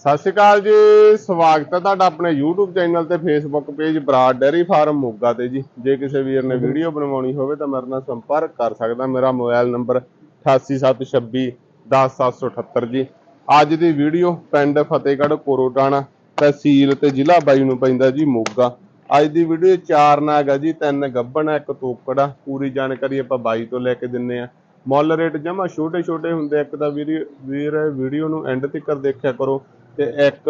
ਸਤਿ ਸ਼੍ਰੀ ਅਕਾਲ ਜੀ ਸਵਾਗਤ ਹੈ ਤੁਹਾਡਾ ਆਪਣੇ YouTube ਚੈਨਲ ਤੇ Facebook page Brar dairy farm Moga ਤੇ ਜੀ। ਜੇ ਕਿਸੇ ਵੀਰ ਨੇ ਵੀਡੀਓ ਬਣਵਾਉਣੀ ਹੋਵੇ ਤਾਂ ਮੇਰੇ ਨਾਲ ਸੰਪਰਕ ਕਰ ਸਕਦਾ। ਮੇਰਾ ਮੋਬਾਈਲ ਨੰਬਰ 8876 10778 ਜੀ। ਅੱਜ ਦੀ ਵੀਡੀਓ ਪਿੰਡ ਫਤਿਹਗੜ੍ਹ ਕੋਰੋਟਾਣਾ ਤਹਿਸੀਲ ਤੇ ਜ਼ਿਲ੍ਹਾ ਬਾਈ ਨੂੰ ਪੈਂਦਾ ਜੀ ਮੋਗਾ। ਅੱਜ ਦੀ ਵੀਡੀਓ ਚਾਰ ਨਾਗ ਆ ਜੀ ਤਿੰਨ ਗੱਬਣ ਆ, ਇੱਕ ਤੋਕੜ ਆ। ਪੂਰੀ ਜਾਣਕਾਰੀ ਆਪਾਂ ਬਾਈ ਤੋਂ ਲੈ ਕੇ ਦਿੰਨੇ ਆ। ਮੁੱਲ ਰੇਟ ਜਮਾ ਛੋਟੇ ਛੋਟੇ ਹੁੰਦੇ ਇੱਕ ਤਾਂ ਵੀਰ ਵੀਰ ਵੀਡੀਓ ਨੂੰ ਐਂਡ ਤੱਕ ਦੇਖਿਆ ਕਰੋ। ਤੇ ਇੱਕ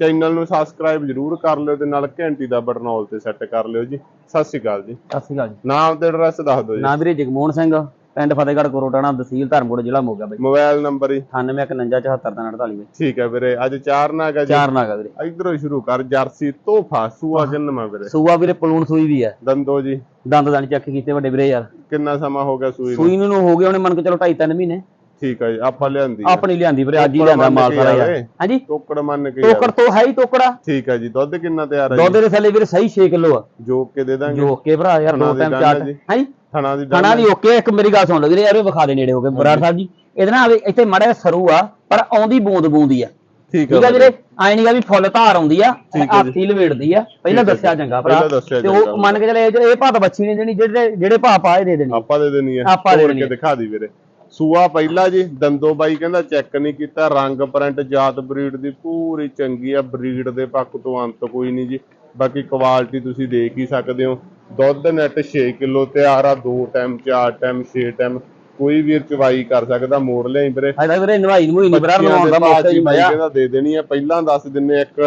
ਚੈਨਲ ਨੂੰ ਸਬਸਕ੍ਰਾਈਬ ਜਰੂਰ ਕਰ ਲਿਓ ਤੇ ਨਾਲ ਘੰਟੀ ਦਾ ਬਟਨ ਆਲ ਤੇ ਸੈੱਟ ਕਰ ਲਿਓ ਜੀ। ਸਤਿ ਸ਼੍ਰੀ ਅਕਾਲ ਜੀ। ਸਤਿ ਸ਼੍ਰੀ ਅਕਾਲ ਜੀ। ਨਾਮ ਤੇ ਐਡਰੈਸ ਦੱਸ ਦਿਓ ਜੀ। ਨਾਮ ਵੀਰੇ ਜਗਮੋਹਨ ਸਿੰਘ ਪਿੰਡ ਫਤਿਹਗੜ੍ਹ ਕੋਰੋਟਾਣਾ ਤਹਿਸੀਲ ਧਰਮਕੋਟ ਜ਼ਿਲ੍ਹਾ ਮੋਗਾ ਬਾਈ। ਮੋਬਾਈਲ ਨੰਬਰ ਹੀ 985174 ਬਾਈ। ਠੀਕ ਹੈ ਵੀਰੇ ਅੱਜ ਚਾਰ ਨਾਗ ਜੀ। ਚਾਰ ਨਾਗਾ ਵੀਰੇ। ਇਧਰੋਂ ਹੀ ਸ਼ੁਰੂ ਕਰ ਜਰਸੀ ਤੋਹਫਾ ਸੂਆ ਜਨਮਾ ਵੀਰੇ। ਸੂਆ ਵੀਰੇ ਪਲੂਣ ਸੂਈ ਵੀ ਆ ਦੰਦੋ ਜੀ। ਦੰਦ ਦਾਣੀ ਚੱਕ ਕੀਤੇ ਵੱਡੇ ਵੀਰੇ ਯਾਰ। ਕਿੰਨਾ ਸਮਾਂ ਹੋ ਗਿਆ ਸੂਈ ਨੂੰ? ਸੂਈ ਨੂੰ ਹੋ ਗਏ ਉਹਨੇ ਮੰਨ ਕੇ ਚਲੋ 2.5 3 ਮਹੀਨੇ। ਠੀਕ ਹੈ ਜੀ ਆਪਾਂ ਲਿਆਂਦੀ ਆ। ਆਪਣੀ ਲਿਆਂਦੀ ਵੀਰੇ ਅੱਜ ਹੀ ਲਿਆਂਦਾ ਮਾਲ ਮੰਨ ਕੇ ਸਾਰਾ ਯਾਰ। ਹਾਂਜੀ? ਤੋਕੜ ਮੰਨ ਕੇ ਯਾਰ। ਤੋਂ ਹੈ ਹੀ ਤੋਕੜਾ। ਠੀਕ ਹੈ ਜੀ ਦੁੱਧ ਕਿੰਨਾ ਤਿਆਰ ਹੈ ਦੁੱਧ ਜੀ ਦੇ ਥੱਲੇ ਵੀਰੇ ਸਹੀ 6 ਕਿਲੋ ਆ। ਜੋਕ ਕੇ ਦੇ ਦਾਂਗੇ। ਜੋ ਓਕੇ ਭਰਾ ਯਾਰ ਥਣਾ ਦੋ ਦੀ ਟਾਈਮ ਡੰਡ ਜੀ। ਹਾਂਜੀ? ਥਣਾ ਦੀ ਖਾਣਾ ਵੀ ਓਕੇ ਇੱਕ ਮੇਰੀ ਗੱਲ ਸੁਣ ਲਓ ਵੀਰੇ ਯਾਰ ਇਹ ਵਿਖਾ ਦੇ ਨੇੜੇ ਹੋ ਕੇ ਬਰਾੜ ਸਾਹਿਬ ਜੀ। ਇਹਦੇ ਨਾਲ ਆਵੇ ਇੱਥੇ ਮੜਾ ਸਰੂ ਆ ਪਰ ਆਉਂਦੀ ਬੂੰਦ ਬੂੰਦੀ ਆ। ਠੀਕ ਠੀਕ ਹੈ ਆ ਵੀਰੇ? ਐ ਨਹੀਂਗਾ ਵੀ ਫੁੱਲ ਧਾਰ ਆਉਂਦੀ ਆ ਠੀਕ ਜੀ। ਲਵੇੜਦੀ ਆ। ਪਹਿਲਾਂ ਠੀਕ ਦੱਸਿਆ ਜੀ। ਚੰਗਾ ਭਰਾ। ਪਹਿਲਾਂ ਦੱਸਿਆ ਤੇ ਚੰਗਾ। ਉਹ ਮੰਨ ਕੇ ਚਲੇ ਇਹ ਭਾਤ ਬੱਚੀ ਨੇ ਦੇਣੀ ਜਿਹੜੇ ਜਿਹੜੇ ਭਾਅ ਪਾਏ ਦੇ ਦੇਣੀ। ਆਪਾਂ ਦੇ ਦੇਣੀ ਹੈ ਆਪਾਂ ਦੇ ਤੋੜ ਦੇਣੀ ਕੇ ਹੈ। ਦਿਖਾ ਦੀ ਵੀਰੇ। ਸੂਆ ਪਹਿਲਾ ਜੀ ਦੰਦੋ ਬਾਈ ਕਹਿੰਦਾ ਚੈੱਕ ਨਹੀਂ ਕੀਤਾ ਰੰਗ ਪ੍ਰਿੰਟ ਜਾਤ ਬਰੀਡ ਦੀ ਪੂਰੀ ਚੰਗੀ ਆ ਬਰੀਡ ਦੇ ਪੱਖ ਤੋਂ ਅੰਤ ਕੋਈ ਨਹੀਂ ਜੀ। ਬਾਕੀ ਕੁਆਲਿਟੀ ਤੁਸੀਂ ਦੇਖ ਹੀ ਸਕਦੇ ਹੋ। ਦੁੱਧ ਨੈਟ 6 ਕਿਲੋ ਤਿਆਰ ਆ ਦੋ ਟਾਈਮ ਚਾਰ ਟਾਈਮ 6 ਟਾਈਮ ਕੋਈ ਵੀਰ ਚਵਾਈ ਕਰ ਸਕਦਾ ਮੋੜ ਲਿਆਈ ਵੀਰੇ। ਅਜਾ ਵੀਰੇ ਨਵਾਈ ਨਵਾਈ ਨਹੀਂ ਬਰਾ ਨਵਾਉਣ ਦੇ ਮੌਕਾ ਹੀ ਮਿਲਿਆ ਕਹਿੰਦਾ ਦੇ ਦੇਣੀ ਆ ਪਹਿਲਾਂ ਦੱਸ ਦਿੰਨੇ ਇੱਕ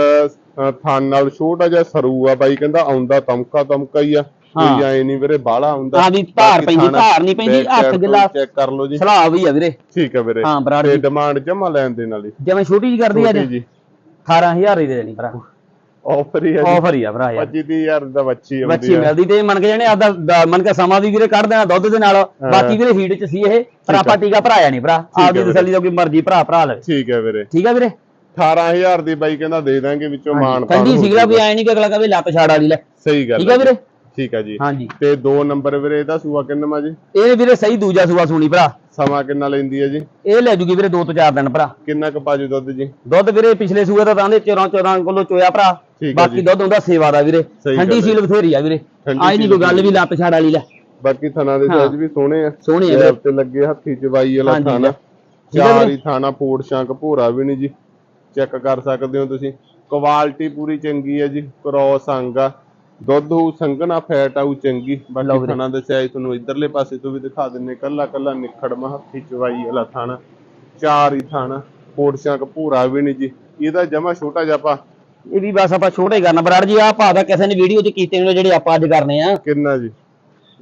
ਥਣ ਨਾਲ ਛੋਟਾ ਜਿਹਾ ਸਰੂ ਆ ਬਾਈ ਕਹਿੰਦਾ ਆਉਂਦਾ ਤਮਕਾ ਤਮਕਾ ਹੀ ਆ। ਕੋਈ ਐ ਨਹੀਂ ਵੀਰੇ ਬਾਹਲਾ ਆਉਂਦਾ ਹਾਂ ਵੀ ਧਾਰ ਪੈਂਦੀ ਧਾਰ ਨਹੀਂ ਪੈਂਦੀ ਹੱਥ ਗਿੱਲਾ ਚੈੱਕ ਕਰ ਲਓ ਜੀ। ਸਲਾਹ ਵੀ ਆ ਵੀਰੇ। ਠੀਕ ਹੈ ਵੀਰੇ। ਹਾਂ ਬਰਾੜ ਤੇ ਡਿਮਾਂਡ ਜਮਾ ਲੈਣ ਦੇ ਨਾਲ ਹੀ ਜਿਵੇਂ ਛੋਟੀ ਜੀ ਕਰਦੀ ਅੱਜ ਛੋਟੀ ਜੀ। 18000 ਦੀ ਦੇ ਦੇਣੀ ਭਰਾ। ਆਫਰ ਹੀ ਹੈ ਜੀ। ਆਫਰ ਹੀ ਆ ਭਰਾ ਯਾਰ। 25000 ਦਾ ਬੱਚੀ ਆਉਂਦੀ ਬੱਚੀ ਆ। ਮਿਲਦੀ ਤੇ ਮੰਨ ਕੇ ਜਾਣੇ ਆਦਾ ਮੰਨ ਕੇ ਸਮਾਂ ਵੀ ਵੀਰੇ ਕੱਢ ਦੇਣਾ ਦੁੱਧ ਦੇ ਨਾਲ। ਬਾਕੀ ਵੀਰੇ ਹੀਟ ਚ ਸੀ ਇਹ ਪਰ ਆਪਾਂ ਟੀਕਾ ਭਰਾਇਆ ਨਹੀਂ ਭਰਾ। ਆਪਦੀ। ਤਸੱਲੀ ਜੋ ਕੋਈ ਮਰਜ਼ੀ ਭਰਾ ਭਰਾ ਲਵੇ। ਠੀਕ ਹੈ ਵੀਰੇ। ਠੀਕ ਆ ਵੀਰੇ? 18000 ਦੀ ਬਾਈ ਕਹਿੰਦਾ ਦੇ ਦਾਂਗੇ ਵਿੱਚੋਂ ਮਾਨ ਠੰਡੀ ਸੀਗਾ ਵੀ ਐ ਨਹੀਂ ਕਿ ਅਗਲਾ ਕਹੇ ਲੱਤ ਛਾੜ ਵਾਲੀ ਲੈ। ਸਹੀ ਗੱਲ ਠੀਕ ਆ ਹੈ ਵੀਰੇ? ਠੀਕ ਹੈ ਜੀ। ਹਾਂਜੀ। ਤੇ ਦੋ ਨੰਬਰ ਵੀਰੇ ਇਹਦਾ ਸੂਆ ਕਿੰਨਾ ਜੀ? ਇਹ ਵੀਰੇ ਸਹੀ ਦੂਜਾ ਸੂਆ ਸੁਣੀ ਭਰਾ। ਸਮਾਂ ਕਿੰਨਾ ਲੈਂਦੀ ਹੈ ਜੀ? ਇਹ ਲੈ ਜੂਗੀ ਵੀਰੇ 2 ਤੋਂ 4 ਦਿਨ ਭਰਾ। ਕਿੰਨਾ ਕੁ ਪਾਜੂ ਦੁੱਧ ਜੀ? ਦੁੱਧ ਵੀਰੇ ਪਿਛਲੇ ਸੂਏ ਦਾ ਤਾਂ ਦੇ 14 14 ਕਿਲੋ ਚੋਇਆ ਭਰਾ। ਆ ਬਾਕੀ। ਦੁੱਧ ਹੁੰਦਾ ਸੇਵਾ ਦਾ ਵੀਰੇ। ਠੰਡੀ ਸੀਲ ਬਥੇਰੀ ਆ ਵੀਰੇ। ਆਈ ਨਹੀਂ ਕੋਈ ਗੱਲ ਵੀ ਲੱਤ ਛਾੜ ਵਾਲੀ ਲੈ। ਬਾਕੀ ਥਣਾ ਦੇ। ਸਾਈਜ਼ ਵੀ ਸੋਹਣੇ ਆ। ਸੋਹਣੇ ਆ ਤੇ ਲੱਗੇ ਹੱਥੀ ਚਵਾਈ ਵਾਲਾ ਥਾਣਾ। ਆ ਚਾਰ। ਹੀ ਥਾਣਾ ਫੋੜ ਸ਼ੰਕ ਭੋਰਾ ਵੀ ਨਹੀਂ ਜੀ। ਚੈੱਕ ਕਰ ਸਕਦੇ ਹੋ ਤੁਸੀਂ। ਕੁਆਲਿਟੀ ਪੂਰੀ ਚੰਗੀ ਹੈ ਜੀ। ਕ੍ਰੋਸ ਅੰਗ ਆ। ਦੁੱਧ ਹੋਊ ਸੰਘਣਾ ਫੈਟ ਆਊ ਚੰਗੀ। ਬਾਕੀ। ਥਾਣਾ ਦੇ ਸਾਈਜ਼ ਤੁਹਾਨੂੰ ਇਧਰਲੇ ਪਾਸੇ ਤੋਂ ਵੀ ਦਿਖਾ ਦਿੰਨੇ ਕੱਲਾ ਕੱਲਾ ਨਿਖੜਮਾ ਹੱਥੀ ਚਵਾਈ ਵਾਲਾ ਥਾਣਾ ਚਾਰ ਹੀ ਥਾਣਾ ਸ਼ੰਕ ਭੋਰਾ ਵੀ ਨਹੀਂ ਜੀ। ਇਹਦਾ ਜਮਾ ਛੋਟਾ ਜਿਹਾ ਆਪਾਂ ਇਹ ਵੀ ਬਸ ਆਪਾਂ ਛੋਟੇ ਕਰਨਾ। ਬਰਾੜ ਜੀ ਆਹ ਭਾਅ ਦਾ ਕਿਸੇ ਨੇ ਵੀਡੀਓ 'ਚ ਕੀਤੇ ਨੇ ਜਿਹੜੇ ਆਪਾਂ ਅੱਜ ਕਰਨੇ ਆ। ਕਿੰਨਾ ਜੀ?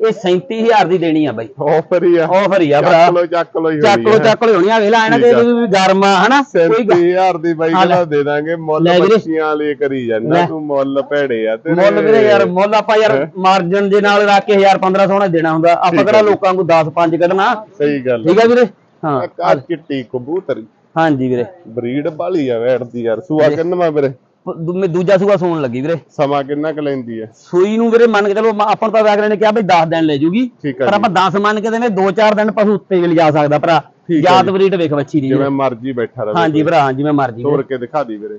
ਇਹ 37000 ਦੀ ਦੇਣੀ ਆ ਬਾਈ। ਆਫਰ ਹੀ ਆ। ਆਫਰ ਹੀ ਆ ਚੱਕ ਭਰਾ ਲੋ ਚੱਕ ਲੋ ਹੀ ਚੱਕ ਲੋ ਚੱਕ ਲੋ ਹੋਣੀ ਆ ਵੇਲਾ ਇਹਨਾਂ ਦੇ। ਵੀ ਗਰਮ ਆ ਹਨਾ? ਕੋਈ ਗੱਲ- 37000 ਦੀ ਬਾਈ। ਕਹਿੰਦਾ ਦੇ ਦਾਂਗੇ ਮੁੱਲ। ਬੱਚੀਆਂ ਲਈ ਕਰੀ ਜਾਂਦਾ। ਤੂੰ ਮੁੱਲ ਭੇੜੇ ਆ ਤੇ ਮੁੱਲ ਵੀਰੇ ਯਾਰ ਮੁੱਲ ਆਪਾਂ ਯਾਰ ਮਾਰਜਨ ਦੇ ਨਾਲ ਰੱਖ ਕੇ 1000 1500 ਨਾਲ ਦੇਣਾ ਹੁੰਦਾ। ਆਪਾਂ ਕਿਹੜਾ। ਲੋਕਾਂ ਨੂੰ 10 5 ਕੱਢਣਾ? ਸਹੀ ਗੱਲ ਠੀਕ ਆ ਵੀਰੇ? ਹਾਂ ਆ ਚਿੱਟੀ ਕਬੂਤਰ। ਹਾਂਜੀ ਵੀਰੇ। ਬਰੀਡ ਬਾਲੀ ਆ ਵੈੜਦੀ ਯਾਰ। ਸੂਆ ਕਿੰਨਾ ਵੀਰੇ? ਦੂ- ਮੈਂ ਦੂਜਾ ਸੂਆ ਸੂਣ ਲੱਗੀ ਵੀਰੇ। ਸਮਾਂ ਕਿੰਨਾ ਕੁ ਲੈਂਦੀ ਹੈ ਸੂਈ ਨੂੰ ਵੀਰੇ ਮੰਨ ਕੇ ਚਲੋ ਮ- ਆਪਾਂ ਨੂੰ ਤਾਂ ਅਗਲੇ ਨੇ ਕਿਹਾ ਵੀ 10 ਦਿਨ ਲੈ ਜੂਗੀ। ਠੀਕ ਪਰ। ਆਪਾਂ 10 ਮੰਨ ਕੇ ਦੇਵੇਂ 2-4 ਦਿਨ ਪਸ਼ੂ ਉੱਤੇ ਵੀ ਲਿਜਾ ਸਕਦਾ ਭਰਾ। ਠੀਕ ਆ ਯਾਦ। ਬਰੀਡ ਵੇਖ ਬੱਚੀ ਦੀ। ਜਿਵੇਂ ਮਰਜ਼ੀ ਬੈਠਾ ਰਹੇ ਹਾਂਜੀ ਭਰਾ ਹਾਂਜੀ ਮੈਂ ਮਰ ਜੀ ਤੋੜ ਕੇ ਦਿਖਾ ਦੀ ਵੀਰੇ।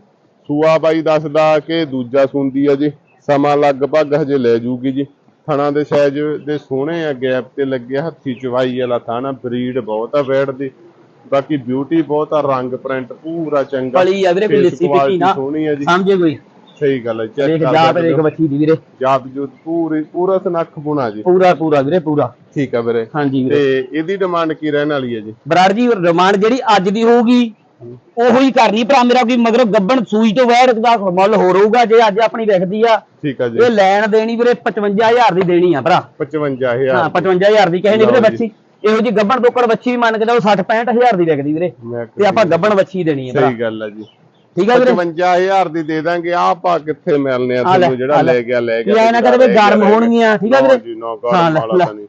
ਸੂਆ ਬਾਈ ਦੱਸਦਾ ਕਿ ਦੂਜਾ ਸੁੰਦੀ ਆ ਜੀ। ਸਮਾਂ ਲਗਭਗ ਹਜੇ ਲੈ ਜੂਗੀ ਜੀ। ਥਣਾ ਦੇ ਸਾਈਜ਼ ਦੇ ਸੋਹਣੇ ਆ ਗੈਪ ਤੇ ਲੱਗਿਆ ਹੱਥੀ ਚਵਾਈ ਵਾਲਾ ਥਾਣਾ ਬਰੀਡ ਬਹੁਤ ਆ ਵੈੜ ਦੀ। ਬਾਕੀ ਬਿਊਟੀ ਬਹੁਤ ਆ ਰੰਗ ਪ੍ਰਿੰਟ ਪੂਰਾ ਚੰਗਾ। ਪਲੀ ਆ ਵੀਰੇ ਕੋਈ ਲਿੱਸੀ ਪਿੱਟੀ ਨਾ। ਸੋਹਣੀ ਆ ਜੀ। ਸਮਝੇ ਕੋਈ? ਸਹੀ ਗੱਲ ਹੈ ਚੈੱਕ ਕਰ ਜਾ ਤੇ ਸਕਦੇ ਦੇਖ ਹੋ। ਬੱਚੀ ਦੀ ਵੀਰੇ। ਜਾਤ ਜੂਤ ਪੂਰੀ ਪੂਰਾ ਸਨੱਖ ਬੁਣਾ ਜੀ। ਪੂਰਾ ਪੂਰਾ ਵੀਰੇ ਪੂਰਾ। ਠੀਕ ਆ ਵੀਰੇ। ਹਾਂਜੀ ਵੀਰੇ। ਤੇ ਇਹਦੀ ਡਿਮਾਂਡ ਕੀ ਰਹਿਣ ਵਾਲੀ ਹੈ ਜੀ? ਬਰਾੜ ਜੀ ਰਿਮਾਂਡ ਜਿਹੜੀ ਅੱਜ ਦੀ ਹੋਊਗੀ ਉਹੋ ਹੀ ਕਰਨੀ ਭਰਾ ਮੇਰਾ ਕੋਈ ਮਗਰੋਂ ਗੱਬਣ ਸੂਈ ਤੋਂ ਵੈਰ ਦਾ ਮੁੱਲ ਹੋਰ ਹੋਊਗਾ ਜੇ ਅੱਜ ਆਪਣੀ ਵਿਕਦੀ ਆ। ਠੀਕ ਆ ਜੀ। ਇਹ ਲੈਣ ਦੇਣੀ ਵੀਰੇ 55000 ਦੀ ਦੇਣੀ ਆ ਭਰਾ। 55000 ਹਾਂ 55000 ਦੀ ਕਹੇ ਨਹੀਂ ਵੀਰੇ। ਬੱਚੀ ਇਹੋ ਜੀ ਗੱਬਣ ਦੋਕੜ ਬੱਚੀ ਵੀ ਮੰਨ ਕੇ ਜਾਓ 60 65000 ਦੀ ਵਿਕਦੀ ਵੀਰੇ। ਤੇ ਆਪਾਂ ਗੱਬਣ ਬੱਚੀ ਦੇਣੀ ਹੈ ਭਰਾ। ਸਹੀ ਗੱਲ ਹੈ ਜੀ। ਠੀਕ ਆ ਵੀਰੇ? 55000 ਦੀ ਦੇ ਦਾਂਗੇ। ਆ ਆਪਾਂ ਕਿੱਥੇ ਮਿਲਨੇ ਆ ਆ ਤੁਹਾਨੂੰ ਜਿਹੜਾ ਆ ਲੈ। ਗਿਆ ਲੈ ਗਿਆ ਐਂ ਨਾ ਕਰੇ ਵੀ ਗਰਮ ਹੋਣਗੀਆਂ, ਠੀਕ ਆ ਵੀਰੇ? ਜੀ ਹਾਂ, ਨਹੀਂ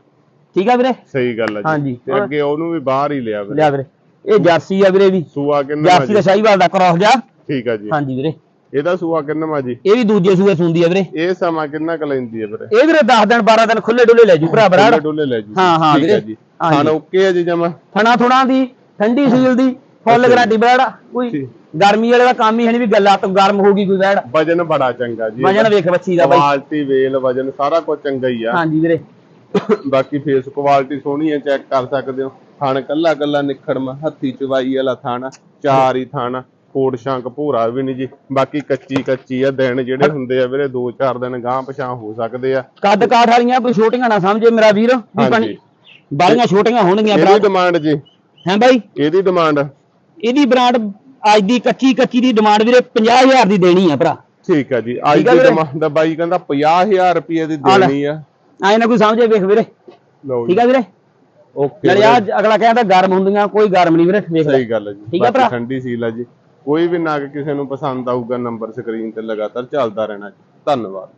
ਠੀਕ ਆ ਵੀਰੇ? ਸਹੀ ਗੱਲ ਹੈ ਹਾਂਜੀ। ਤੇ ਅੱਗੇ ਉਹਨੂੰ ਵੀ ਬਾਹਰ ਹੀ ਲਿਆ ਵੀਰੇ ਲਿਆ ਵੀਰੇ। ਇਹ ਜਰਸੀ ਆ ਵੀਰੇ ਵੀ। ਸੂਆ ਕਿੰਨਾ ਜਰਸੀ ਦਾ ਜੀ ਸ਼ਾਹੀਵਾਲ ਦਾ ਕ੍ਰਾਸ ਜਾ। ਠੀਕ ਆ ਜੀ। ਹਾਂਜੀ ਵੀਰੇ। ਇਹਦਾ ਸੂਆ ਕਿੰਨਾ ਜੀ? ਇਹ ਵੀ ਦੂਜੇ ਸੂਏ ਸੁੰਦੀ ਆ ਵੀਰੇ। ਇਹ ਸਮਾਂ ਕਿੰਨਾ ਕੁ ਲੈਂਦੀ ਹੈ ਵੀਰੇ? ਇਹ ਵੀਰੇ 10 ਦਿਨ 12 ਦਿਨ ਖੁੱਲੇ ਡੁੱਲੇ ਲੈ ਜੂ ਭਰਾ ਬਰਾੜ। ਡੋਲੇ ਲੈ ਜੀ। ਹਾਂ, ਹਾਂ ਹੈ ਵੀਰੇ। ਜੀ। ਖਾਣ ਓਕੇ ਹੈ ਜੀ ਜਮਾ? ਥਣਾ ਥੁਣਾ ਦੀ ਠੰਡੀ ਸੀਲ ਦੀ ਫੁੱਲ ਗਾਰੰਟੀ ਬੈੜ ਕੋਈ ਠੀਕ। ਗਰਮੀ ਵਾਲੇ ਦਾ ਕੰਮ ਹੀ ਹੈ ਨਹੀਂ ਵੀ ਗੱਲਾਂ ਤੋਂ ਗਰਮ ਹੋਗੀ ਕੋਈ ਬੈੜ ਵਜਨ ਬੜਾ ਚੰਗਾ ਜੀ। ਵਜਨ ਵੇਖ ਬੱਚੀ ਦਾ ਬਾਈ। ਕੁਆਲਿਟੀ ਵੇਲ ਵਜਨ ਸਾਰਾ ਕੁਝ ਚੰਗਾ ਹੀ ਆ। ਹਾਂਜੀ ਵੀਰੇ। ਬਾਕੀ ਫੇਸ ਕੁਆਲਿਟੀ ਸੋਹਣੀ ਹੈ ਚੈੱਕ ਕਰ ਸਕਦੇ ਹੋ। ਥਣ ਕੱਲਾ ਕੱਲਾ ਨਿਖੜਮਾ ਹੱਥੀ ਚਵਾਈ ਵਾਲਾ ਥਣ ਚਾਰ ਹੀ ਥਣ। ਕੋੜ ਸ਼ਾਂਕ ਭੂਰਾ ਵੀ ਨਹੀਂ ਜੀ। ਬਾਕੀ ਕੱਚੀ ਕੱਚੀ ਆ ਦਿਨ ਜਿਹੜੇ ਹੁੰਦੇ ਆ ਵੀਰੇ 2-4 ਦਿਨ ਗਾਂ ਪਛਾਂ ਹੋ ਸਕਦੇ ਆ। ਕੱਦ ਕਾਠ ਵਾਲੀਆਂ ਕੋਈ ਛੋਟੀਆਂ ਨਾ ਸਮਝੇ ਮੇਰਾ ਵੀਰ ਵੀ। ਪਾਣੀ ਬਾਲੀਆਂ ਛੋਟੀਆਂ ਹੋਣਗੀਆਂ ਇਹਦੀ ਡਿਮਾਂਡ ਜੀ। ਹੈ ਬਾਈ? ਇਹਦੀ ਡਿਮਾਂਡ ਇਹਦੀ ਬ੍ਰਾਂਡ ਅੱਜ ਦੀ ਕੱਚੀ ਕੱਚੀ ਦੀ ਡਿਮਾਂਡ ਵੀਰੇ 50000 ਦੀ ਦੇਣੀ ਆ ਭਰਾ। ਠੀਕ ਆ ਜੀ। ਅੱਜ ਦੀ। ਡਿਮਾਂਡ ਬਾਈ ਕਹਿੰਦਾ 50000 ਰੁਪਏ ਦੀ। ਦੇਣੀ ਆ। ਐ ਨਾ ਕੋਈ ਸਮਝੇ ਵੇਖ ਵੀਰੇ। ਠੀਕ ਆ ਵੀਰੇ? ਓਕੇ ਨਾਲੇ ਆ ਅਗਲਾ ਕਹਿੰਦਾ ਗਰਮ ਹੁੰਦੀਆਂ ਕੋਈ ਗਰਮ ਨਹੀਂ ਵੀਰੇ ਵੇਖ ਲੈ। ਸਹੀ ਗੱਲ ਹੈ ਜੀ। ਠੀਕ ਆ ਭਰਾ? ਠੰਡੀ ਸੀਲ ਆ ਜੀ। ਕੋਈ ਵੀ ਨਗ ਕਿਸੇ ਨੂੰ ਪਸੰਦ ਆਊਗਾ ਨੰਬਰ ਸਕਰੀਨ ਤੇ ਲਗਾਤਾਰ ਚੱਲਦਾ ਰਹਿਣਾ ਧੰਨਵਾਦ।